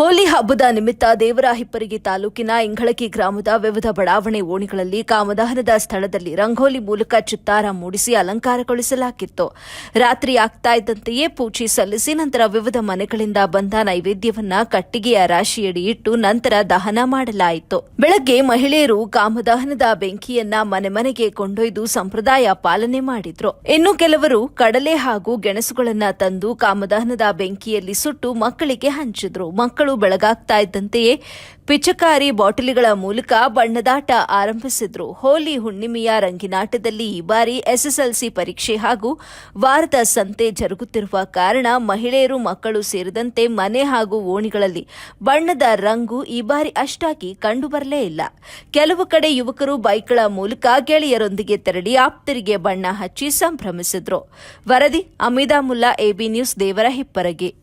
ಹಬ್ಬದ ನಿಮಿತ್ತ ದೇವರಾಹಿಪ್ಪರಿಗೆ ತಾಲೂಕಿನ ಇಂಗಳಕಿ ಗ್ರಾಮದ ವಿವಿಧ ಬಡಾವಣೆ ಓಣಿಗಳಲ್ಲಿ ಕಾಮದಹನದ ಸ್ಥಳದಲ್ಲಿ ರಂಗೋಲಿ ಮೂಲಕ ಚಿತ್ತಾರ ಮೂಡಿಸಿ ಅಲಂಕಾರಗೊಳಿಸಲಾಗಿತ್ತು. ರಾತ್ರಿ ಆಗ್ತಾ ಇದ್ದಂತೆಯೇ ಪೂಜೆ ಸಲ್ಲಿಸಿ ನಂತರ ವಿವಿಧ ಮನೆಗಳಿಂದ ಬಂದ ನೈವೇದ್ಯವನ್ನ ಕಟ್ಟಿಗೆಯ ರಾಶಿಯಡಿ ಇಟ್ಟು ನಂತರ ದಹನ ಮಾಡಲಾಯಿತು. ಬೆಳಗ್ಗೆ ಮಹಿಳೆಯರು ಕಾಮದಹನದ ಬೆಂಕಿಯನ್ನ ಮನೆ ಮನೆಗೆ ಕೊಂಡೊಯ್ದು ಸಂಪ್ರದಾಯ ಪಾಲನೆ ಮಾಡಿದ್ರು. ಇನ್ನು ಕೆಲವರು ಕಡಲೆ ಹಾಗೂ ಗೆಣಸುಗಳನ್ನ ತಂದು ಕಾಮದಹನದ ಬೆಂಕಿಯಲ್ಲಿ ಸುಟ್ಟು ಮಕ್ಕಳಿಗೆ ಹಂಚಿದ್ರು. ಮಕ್ಕಳು ಬೆಳಗಾಗ್ತಾ ಇದ್ದಂತೆಯೇ ಪಿಚಕಾರಿ ಬಾಟಲಿಗಳ ಮೂಲಕ ಬಣ್ಣದಾಟ ಆರಂಭಿಸಿದ್ರು. ಹೋಲಿ ಹುಣ್ಣಿಮೆಯ ರಂಗಿನಾಟದಲ್ಲಿ ಈ ಬಾರಿ ಎಸ್ಎಸ್ಎಲ್ಸಿ ಪರೀಕ್ಷೆ ಹಾಗೂ ವಾರದ ಸಂತೆ ಜರುಗುತ್ತಿರುವ ಕಾರಣ ಮಹಿಳೆಯರು ಮಕ್ಕಳು ಸೇರಿದಂತೆ ಮನೆ ಹಾಗೂ ಓಣಿಗಳಲ್ಲಿ ಬಣ್ಣದ ರಂಗು ಈ ಬಾರಿ ಅಷ್ಟಾಗಿ ಕಂಡುಬರಲೇ ಇಲ್ಲ. ಕೆಲವು ಕಡೆ ಯುವಕರು ಬೈಕ್ಗಳ ಮೂಲಕ ಗೆಳೆಯರೊಂದಿಗೆ ತೆರಳಿ ಆಪ್ತರಿಗೆ ಬಣ್ಣ ಹಚ್ಚಿ ಸಂಭ್ರಮಿಸಿದ್ರು. ವರದಿ ಅಮಿದಾ ಮುಲ್ಲಾ ಎಬಿ ನ್ಯೂಸ್ ದೇವರ ಹಿಪ್ಪರಗಿ